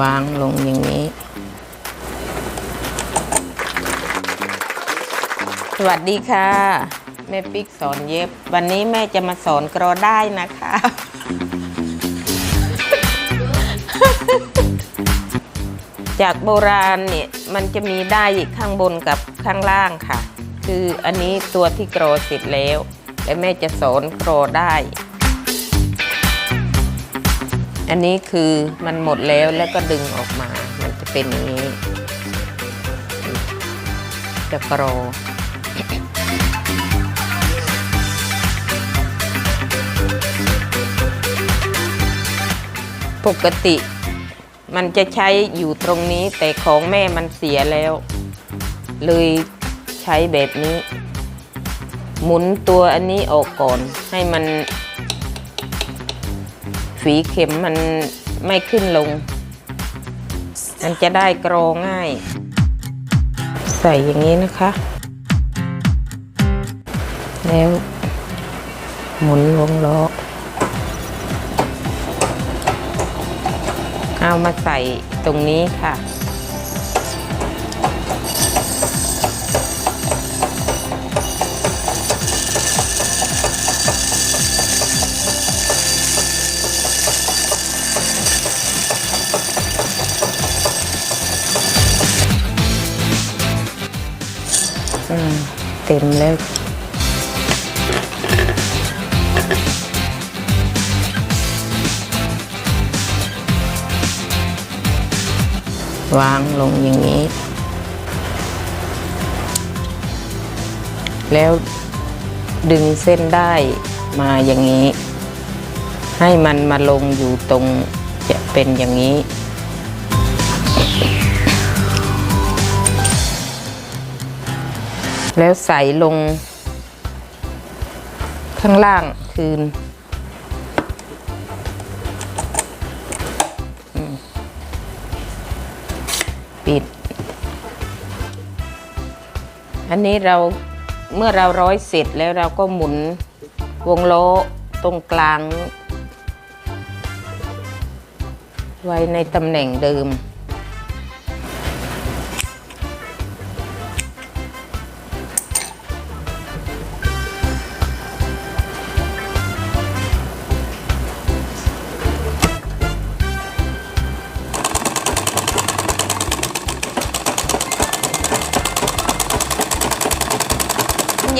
วางลงอย่างนี้ สวัสดีค่ะ แม่ปิ๊กสอนเย็บ วันนี้แม่จะมาสอนกรอได้นะคะ จากโบราณเนี่ยมันจะมีได้อีกข้างบนกับข้างล่างค่ะ คืออันนี้ตัวที่กรอเสร็จแล้ว และแม่จะสอนกรอได้ อันนี้คือมันหมดแล้วแล้วก็ดึงออกมา มันจะเป็นอย่างนี้ จะกรอปกติมันจะใช้อยู่ตรงนี้แต่ของแม่มันเสียแล้ว เลยใช้แบบนี้ หมุนตัวอันนี้ออกก่อนให้มัน ฝีเข็มมันไม่ขึ้นลง มันจะได้กรอง่าย ใส่อย่างนี้นะคะ แล้ว หมุนวงล้อเอามาใส่ตรงนี้ค่ะ เต็มแล้ววางลงอย่างนี้ แล้วดึงเส้นได้มาอย่างนี้ ให้มันมาลงอยู่ตรงจะเป็นอย่างนี้ แล้วใส่ลง ข้างล่างคืนปิด อันนี้เราเมื่อเราร้อยเสร็จแล้วเราก็หมุนวงล้อตรงกลาง ไว้ในตำแหน่งเดิม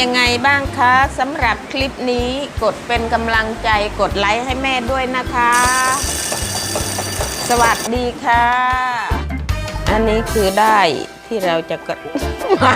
ยังไงบ้างคะสำหรับคลิปนี้กดเป็นกำลังใจกดไลค์ให้แม่ด้วยนะคะ สวัสดีค่ะ อันนี้คือได้ที่เราจะกดไหม